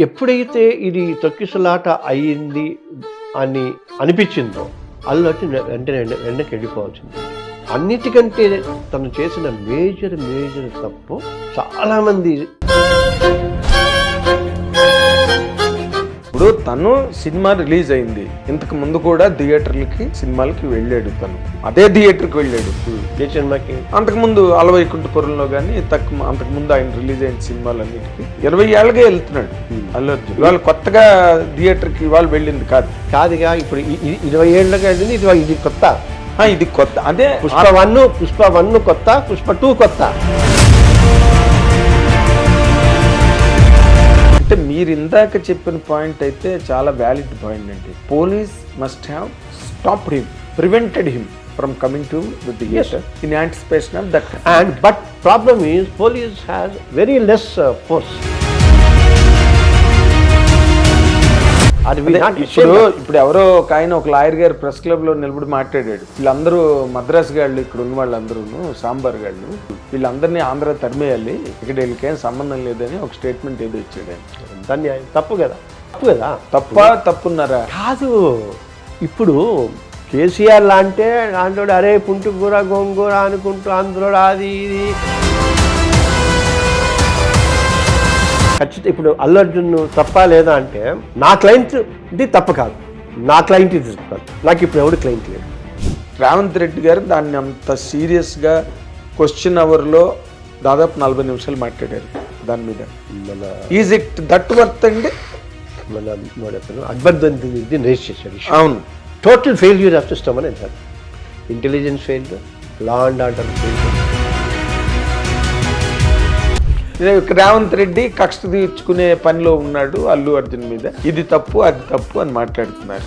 ఎప్పుడైతే ఇది తొక్కిసలాట అయ్యింది అని అనిపించిందో అల్లు వెంటనే ఎండ- వెళ్ళిపోవాల్సింది. అన్నిటికంటే తను చేసిన మేజర్ మేజర్ తప్పు చాలామంది తను సినిమా రిలీజ్ అయింది. ఇంతకు ముందు కూడా థియేటర్లకి సినిమాలకి వెళ్ళాడు తను. అదే థియేటర్కి వెళ్ళాడు. ఏ సినిమాకి? అంతకుముందు అలవైకుంఠపురంలో కానీ తక్కువ అంతకుముందు ఆయన రిలీజ్ అయిన సినిమాలన్నిటికీ ఇరవై ఏళ్ళగా వెళ్తున్నాడు అల్లు అర్జున్ ఇవాళ కొత్తగా థియేటర్కి ఇవాళ వెళ్ళింది కాదు. కాదుగా ఇప్పుడు ఇ- ఇ- ఇరవై ఏళ్ళగా వెళ్ళింది ఇది ఇది కొత్త. ఆ, ఇది కొత్త. అదే పుష్ప వన్ పుష్ప వన్ కొత్త పుష్ప టూ కొత్త. అంటే మీరు ఇందాక చెప్పిన పాయింట్ అయితే చాలా వ్యాలిడ్ పాయింట్ అండి. Police must have stopped him prevented him from coming to the theatre in anticipation of that and but problem is police has very less force ఇప్పుడు ఇప్పుడు ఎవరో ఒక ఆయన ఒక లాయర్ గారు ప్రెస్ క్లబ్లో నిలబడి మాట్లాడాడు. వీళ్ళందరూ మద్రాస్ గాళ్ళు ఇక్కడ ఉన్న వాళ్ళందరూ సాంబార్ గాళ్ళు వీళ్ళందరినీ ఆంధ్ర తరిమేయాలి ఇక్కడ వీళ్ళకేం సంబంధం లేదని ఒక స్టేట్మెంట్ ఏదో ఇచ్చాడు ఆయన. దాన్ని తప్పు కదా? తప్పు కదా? తప్ప తప్పున్నారా? కాదు. ఇప్పుడు కేసీఆర్ లాంటే దాంట్లో అరే పుంటుకూర గోంగూర అనుకుంటూ అందులో అది ఇది. ఖచ్చితంగా ఇప్పుడు అల్లు అర్జున్ తప్ప లేదా అంటే నా క్లయింట్ ఇది తప్ప కాదు. నా క్లయింట్ ఇది నాకు ఇప్పుడు ఎవడు క్లయింట్ లేదు రేవంత్ రెడ్డి గారు దాన్ని అంత సీరియస్గా క్వశ్చన్ అవర్లో దాదాపు నలభై నిమిషాలు మాట్లాడారు దాని మీద. మన ఈజ్ ఇట్ దట్ వర్త్ అండి? మన అక్బర్దంది రేస్ చేశాడు అవును. టోటల్ ఫెయిల్యూర్ ఆఫ్ సిస్టమ్ అని అంటారు intelligence failure law and order failure Revanth Reddy కక్ష తీర్చుకునే పనిలో ఉన్నాడు అల్లు అర్జున్ మీద. ఇది తప్పు అది తప్పు అని మాట్లాడుతున్నారు.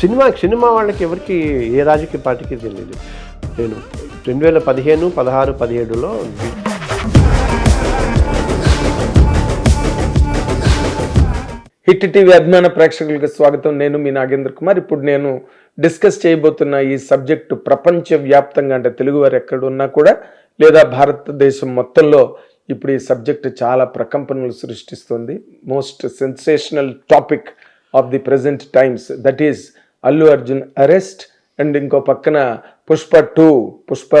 సినిమా సినిమా వాళ్ళకి ఎవరికి ఏ రాజకీయ పార్టీకి తెలియదు. నేను రెండు వేల పదిహేను పదహారు పదిహేడులో హిట్ టీవీ అభిమాన ప్రేక్షకులకు స్వాగతం. నేను మీ నాగేంద్ర కుమార్. ఇప్పుడు నేను డిస్కస్ చేయబోతున్న ఈ సబ్జెక్టు ప్రపంచ వ్యాప్తంగా అంటే తెలుగు వారు ఎక్కడ ఉన్నా కూడా లేదా భారతదేశం మొత్తంలో ఇప్పుడు ఈ సబ్జెక్ట్ చాలా ప్రకంపనలు సృష్టిస్తుంది. Most sensational topic of the present times that is Allu Arjun arrest and ఇంకో పక్కన Pushpa two Pushpa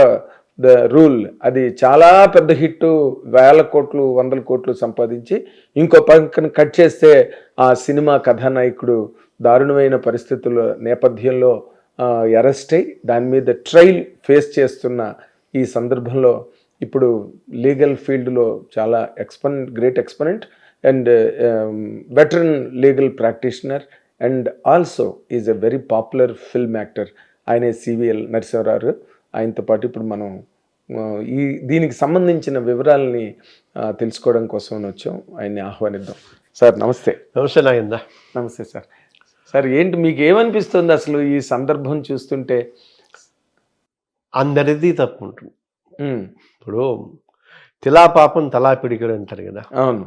the rule అది చాలా పెద్ద హిట్ వేల కోట్లు వందల కోట్లు సంపాదించి ఇంకో పక్కన కట్ చేస్తే ఆ సినిమా కథానాయకుడు దారుణమైన పరిస్థితుల నేపథ్యంలో అరెస్ట్ అయి దాని మీద ట్రయల్ ఫేస్ చేస్తున్న ఈ సందర్భంలో ఇప్పుడు లీగల్ ఫీల్డ్లో చాలా exponent great exponent and veteran legal practitioner and also is a very popular film actor ఆయనే సివిఎల్ నరసింహరావు ఆయనతో పాటు ఇప్పుడు మనం ఈ దీనికి సంబంధించిన వివరాలని తెలుసుకోవడం కోసం వచ్చాం. ఆయన్ని ఆహ్వానిద్దాం. సార్ నమస్తే. నమస్తే నాగిందా నమస్తే సార్. సార్ ఏంటి మీకు ఏమనిపిస్తుంది అసలు ఈ సందర్భం చూస్తుంటే? అందరిది తప్పు ఉంటుంది. ఇప్పుడు తిలా పాపం తలా పిడికడు అంటారు కదా. అవును.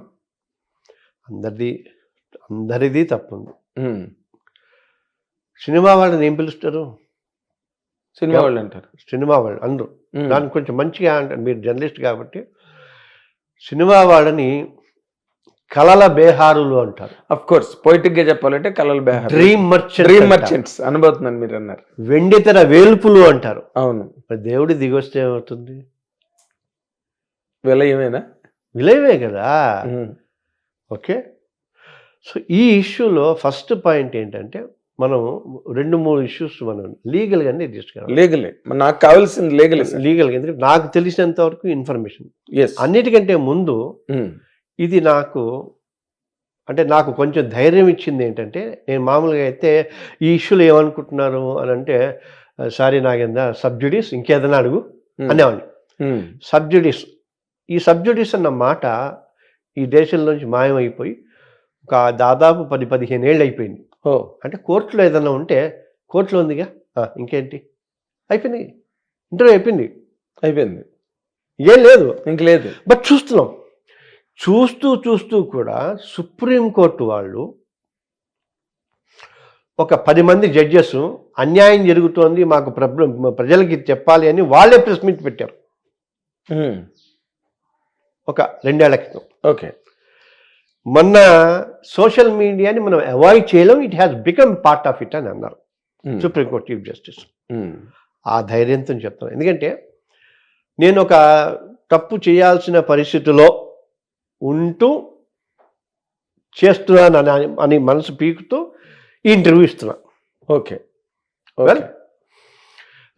అందరిది అందరిది తప్పు ఉంది ఉమ్, సినిమా వాళ్ళని ఏం పిలుస్తారు? సినిమా వాళ్ళు అంటారు. సినిమా వాళ్ళు అందరూ. దానికి కొంచెం మంచిగా అంటారు. మీరు జర్నలిస్ట్ కాబట్టి సినిమా వాళ్ళని కళల బేహారులు అంటారు. అఫ్ కోర్స్ పొయిటిక్గా చెప్పాలంటే కలల్ బెహార్ డ్రీమ్ మర్చెంట్ డ్రీమ్ మర్చెంట్స్ అనుభవుతున్నాను మీరు అన్నారు. వెండితెర వేల్పులు అంటారు. అవును. దేవుడి దిగొస్తే ఏమవుతుంది? విలయమేనా? విలేవే కదా? ఓకే. సో ఈ ఇష్యూలో ఫస్ట్ పాయింట్ ఏంటంటే మనం రెండు మూడు ఇష్యూస్ మనం లీగల్గానే తీసుకురావాలి లీగలే నాకు కావాల్సింది లీగలే లీగల్గా ఎందుకంటే నాకు తెలిసినంత వరకు ఇన్ఫర్మేషన్. ఎస్ అన్నిటికంటే ముందు ఇది నాకు అంటే నాకు కొంచెం ధైర్యం ఇచ్చింది ఏంటంటే నేను మామూలుగా అయితే ఈ ఇష్యూలు ఏమనుకుంటున్నారు అని అంటే సారీ నాగేందా సబ్జుడీస్ ఇంకేదైనా అడుగు అనేవాడిని. సబ్జుడీస్ ఈ సబ్జుడీస్ అన్న మాట ఈ దేశంలోంచి మాయమైపోయి ఒక దాదాపు పది పదిహేను ఏళ్ళు అయిపోయింది ఓ. అంటే కోర్టులో ఏదైనా ఉంటే కోర్టులో ఉందిగా? ఇంకేంటి? అయిపోయింది. ఇంటర్వ్యూ అయిపోయింది. అయిపోయింది. ఏం లేదు. ఇంక లేదు. బట్ చూస్తున్నాం. చూస్తూ చూస్తూ కూడా సుప్రీంకోర్టు వాళ్ళు ఒక పది మంది జడ్జెస్ అన్యాయం జరుగుతోంది మాకు ప్రజలకి చెప్పాలి అని వాళ్ళే ప్రెస్ మీట్ పెట్టారు. ఒక రెండేళ్ళ క్రితం. ఓకే. మొన్న సోషల్ మీడియాని మనం అవాయిడ్ చేయలేం it has become part of it అని అన్నారు. Supreme court chief justice. ఆ ధైర్యంతో చెప్తాను ఎందుకంటే నేను ఒక తప్పు చేయాల్సిన పరిస్థితిలో ఉంటూ చేస్తున్నాను అని అని మనసు పీకుతూ ఈ ఇంటర్వ్యూ ఇస్తున్నా. ఓకే. ఓకే.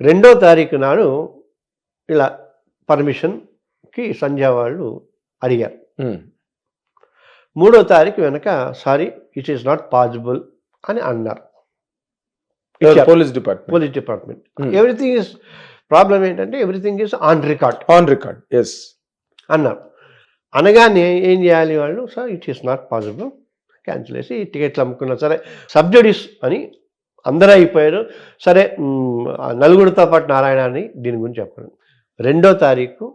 రెండో తారీఖు నాడు ఇలా పర్మిషన్కి సంధ్య వాళ్ళు అడిగారు. మూడో తారీఖు వెనక sorry it is not possible అని అన్నారు. Police department. Police department. Everything is problem ఏంటంటే everything is on record on record yes అన్నారు. అనగానే ఏం చేయాలి వాళ్ళు? Sir it is not possible. Cancel చేసి టికెట్లు అమ్ముకున్నారు. సరే సబ్జడీస్ అని అందరూ అయిపోయారు సరే నలుగురితో పాటు నారాయణ అని దీని గురించి చెప్పారు. రెండో తారీఖు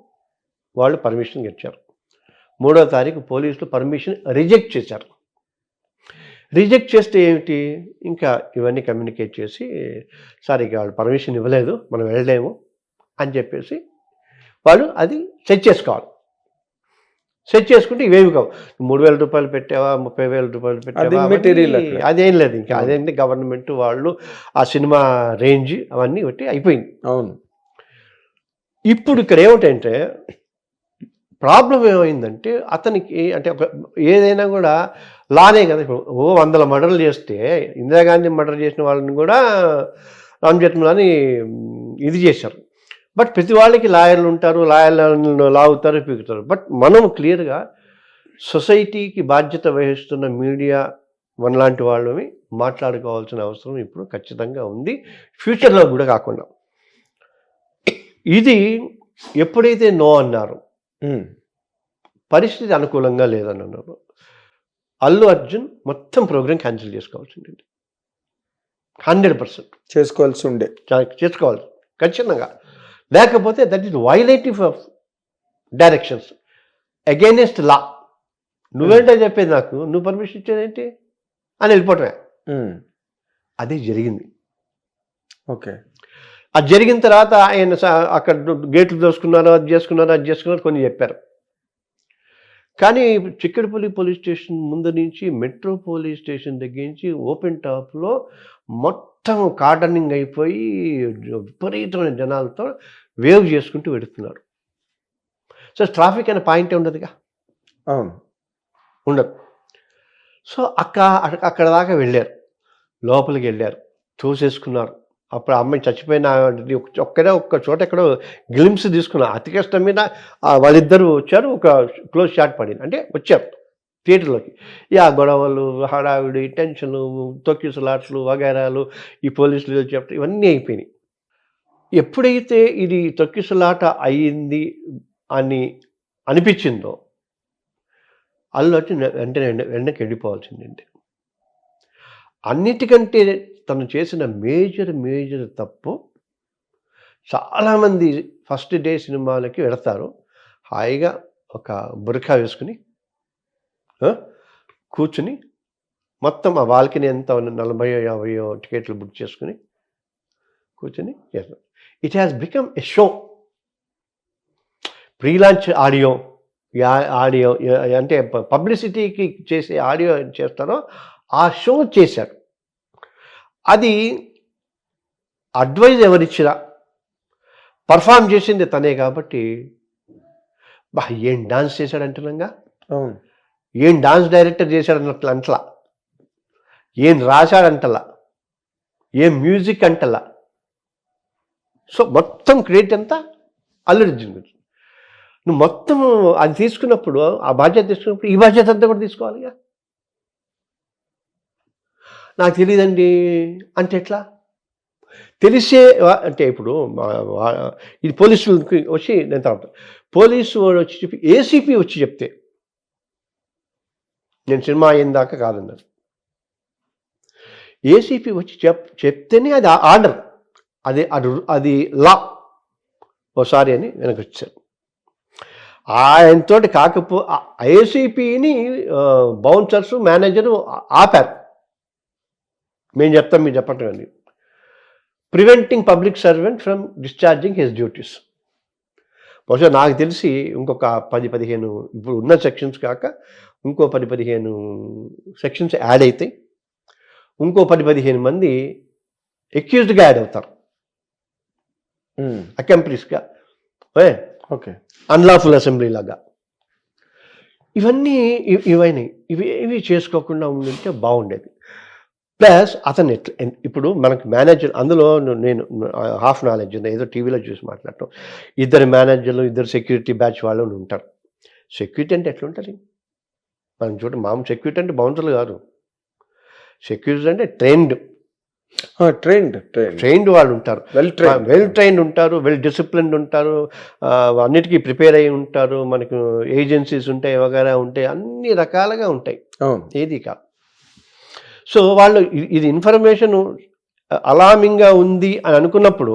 వాళ్ళు పర్మిషన్ ఇచ్చారు. మూడో తారీఖు పోలీసులు పర్మిషన్ రిజెక్ట్ చేశారు. రిజెక్ట్ చేస్తే ఏమిటి? ఇంకా ఇవన్నీ కమ్యూనికేట్ చేసి సార్ ఇక వాళ్ళు పర్మిషన్ ఇవ్వలేదు. మనం వెళ్ళలేము అని చెప్పేసి వాళ్ళు అది సెట్ చేసుకోవాలి. సెట్ చేసుకుంటే ఇవేవి కావు. మూడు వేల రూపాయలు పెట్టావా ముప్పై వేల రూపాయలు పెట్టావా అక్కడ. అదేం లేదు ఇంకా. అదేంటి గవర్నమెంట్ వాళ్ళు ఆ సినిమా రేంజ్ అవన్నీ బట్టి అయిపోయింది. అవును. ఇప్పుడు ఇక్కడ ఏమిటంటే ప్రాబ్లం ఏమైందంటే అతనికి అంటే ఒక ఏదైనా కూడా లానే కదా. ఇప్పుడు ఓ వందల మర్డర్లు చేస్తే ఇందిరాగాంధీ మర్డర్ చేసిన వాళ్ళని కూడా రామ్ జెత్మలాని ఇది చేశారు. బట్ ప్రతి వాళ్ళకి లాయర్లు ఉంటారు లాయర్లను లాగుతారు పీకుతారు. బట్ మనం క్లియర్గా సొసైటీకి బాధ్యత వహిస్తున్న మీడియా మనలాంటి వాళ్ళని మాట్లాడుకోవాల్సిన అవసరం ఇప్పుడు ఖచ్చితంగా ఉంది. ఫ్యూచర్లో కూడా కాకుండా. ఇది ఎప్పుడైతే నో అన్నారు పరిస్థితి అనుకూలంగా లేదని అన్నారు అల్లు అర్జున్ మొత్తం ప్రోగ్రామ్ క్యాన్సిల్ చేసుకోవాల్సింది. Hundred percent. చేసుకోవాల్సి ఉండే. చేసుకోవాలి. ఖచ్చితంగా. లేకపోతే that is violative of directions against law నువ్వేంటో చెప్పేది నాకు నువ్వు పర్మిషన్ ఇచ్చేదేంటి? అని వెళ్ళిపోవటమే. ఉమ్, అదే జరిగింది. ఓకే అది జరిగిన తర్వాత ఆయన అక్కడ గేట్లు దోసుకున్నారు అది చేసుకున్నారు అది చేసుకున్నారు కొన్ని చెప్పారు. కానీ చిక్కడపల్లి పోలీస్ స్టేషన్ ముందు నుంచి మెట్రో పోలీస్ స్టేషన్ దగ్గర నుంచి ఓపెన్ టాప్లో మొత్తం కార్డనింగ్ అయిపోయి విపరీతమైన జనాలతో వేవ్ చేసుకుంటూ వెడుతున్నారు. సో ట్రాఫిక్ అనే పాయింటే ఉండదుగా? అవును. ఉండదు. సో అక్క అక్క- అక్కడ దాకా వెళ్ళారు. లోపలికి వెళ్ళారు. చూసేసుకున్నారు అప్పుడు అమ్మాయి చచ్చిపోయిన ఒక్కడే ఒక్క చోట ఎక్కడో గ్లిమ్స్ తీసుకున్నారు. అతి కష్టం మీద వాళ్ళిద్దరు వచ్చారు. ఒక క్లోజ్ షాట్ పడింది. అంటే వచ్చారు. థియేటర్లోకి. యా ఆ గొడవలు హడావిడి టెన్షన్ తొక్కిసలాట్లు వగైరాలు ఈ పోలీసులు చెప్తే ఇవన్నీ అయిపోయినాయి. ఎప్పుడైతే ఇది తొక్కిసలాట అయ్యింది అని అనిపించిందో అల్లు వచ్చి వెంటనే వెంటనే వెళ్ళిపోవాల్సిందండి అన్నిటికంటే తను చేసిన మేజర్ మేజర్ తప్పు చాలామంది ఫస్ట్ డే సినిమాలకి వెడతారు హాయిగా ఒక బురఖా వేసుకుని కూర్చుని మొత్తం ఆ బాల్కనీ ఎంత నలభై యాభైయో టికెట్లు బుక్ చేసుకుని కూర్చుని చేస్తాం. It has become a show pre launch audio audio అంటే పబ్లిసిటీకి చేసే ఆడియో చేస్తారో ఆ షో చేశాడు అది అడ్వైజ్ ఎవరిచ్చినా పర్ఫామ్ చేసింది తనే కాబట్టి బా ఏం డాన్స్ చేశాడంటున్నాగా అవును. ఏం డాన్స్ డైరెక్టర్ చేశాడన్నట్లు అంటలా. ఏం రాశాడంటలా. ఏం మ్యూజిక్ అంటలా. సో మొత్తం క్రెడిట్ అంతా అల్లుడిజ్జిన్ గురించి నువ్వు మొత్తం అది తీసుకున్నప్పుడు ఆ బాధ్యత తీసుకున్నప్పుడు ఈ బాధ్యత అంతా కూడా తీసుకోవాలిగా? నాకు తెలియదండి అంటే ఎట్లా? తెలిసే అంటే ఇప్పుడు ఇది పోలీసులకి వచ్చి నేను తర్వాత పోలీసు వాడు వచ్చి చెప్పి ఏసీపీ వచ్చి చెప్తే నేను సినిమా అయిన దాకా కాదన్నారు ఏసీపీ వచ్చి చెప్ చెప్తేనే అది ఆర్డర్. అది అది అది లా. ఓసారి అని వెనక్కి వచ్చారు ఆయనతోటి కాకపో ఏసీపీని బౌన్సర్స్ మేనేజరు ఆపారు. మేము చెప్తాం మీరు చెప్పటం అండి preventing public servant from discharging his duties. బహుశా నాకు తెలిసి ఇంకొక పది పదిహేను ఇప్పుడు ఉన్న సెక్షన్స్ కాక ఇంకో పది పదిహేను సెక్షన్స్ యాడ్ అవుతాయి ఇంకో పది పదిహేను మంది ఎక్యూజ్డ్గా యాడ్ అవుతారు. అకంప్లీస్గా ఓకే అన్లాఫుల్ అసెంబ్లీ లాగా. ఇవన్నీ ఇ- ఇవన్నీ ఇవి ఇవి చేసుకోకుండా ఉండింటే బాగుండేది. ప్లస్ అతను ఎట్లా ఇప్పుడు మనకు మేనేజర్ అందులో నేను హాఫ్ నాలెడ్జ్ ఉంది? ఏదో టీవీలో చూసి మాట్లాడటం. ఇద్దరు మేనేజర్లు ఇద్దరు సెక్యూరిటీ బ్యాచ్ వాళ్ళు ఉంటారు. సెక్యూరిటీ అంటే ఎట్లుంటుంది? మనం చూడ మామూలు సెక్యూరిటీ అంటే బౌన్సర్లు కాదు. సెక్యూరిటీ అంటే ట్రైన్డ్. ట్రైన్డ్ ట్రైన్ ట్రైన్డ్ వాళ్ళు ఉంటారు. వెల్ ట్రైన్ వెల్ ట్రైన్డ్ ఉంటారు వెల్ డిసిప్లిన్డ్ ఉంటారు అన్నిటికీ ప్రిపేర్ అయి ఉంటారు. మనకు ఏజెన్సీస్ ఉంటాయి వగేరా ఉంటాయి అన్ని రకాలుగా ఉంటాయి. ఏది కాదు సో వాళ్ళు ఇది ఇన్ఫర్మేషన్ అలామింగ్గా ఉంది అని అనుకున్నప్పుడు